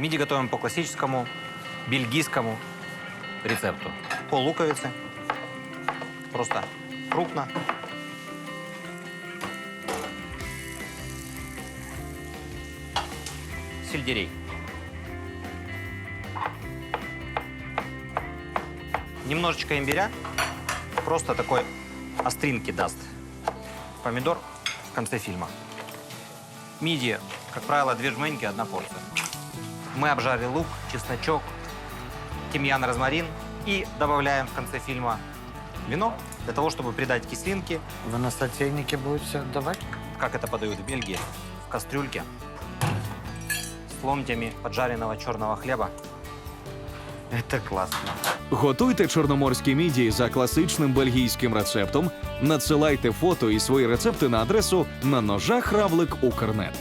Миди готовим по классическому бельгийскому рецепту. Пол луковицы. Просто крупно. Сельдерей. Немножечко имбиря. Просто такой остринки даст. Помидор в конце фильма. Мидии, как правило, две жменьки, одна порция. Мы обжарили лук, чесночок, тимьян, розмарин и добавляем в конце фильма вино для того, чтобы придать кислинки, Вы на сотейнике будете отдавать? как это подают в Бельгии, в кастрюльке с ломтями поджаренного черного хлеба. Это классно. Готуйте чорноморські мідії за класичним бельгійським рецептом. Надсилайте фото і свої рецепти на адресу на ножах равлик Укрнет.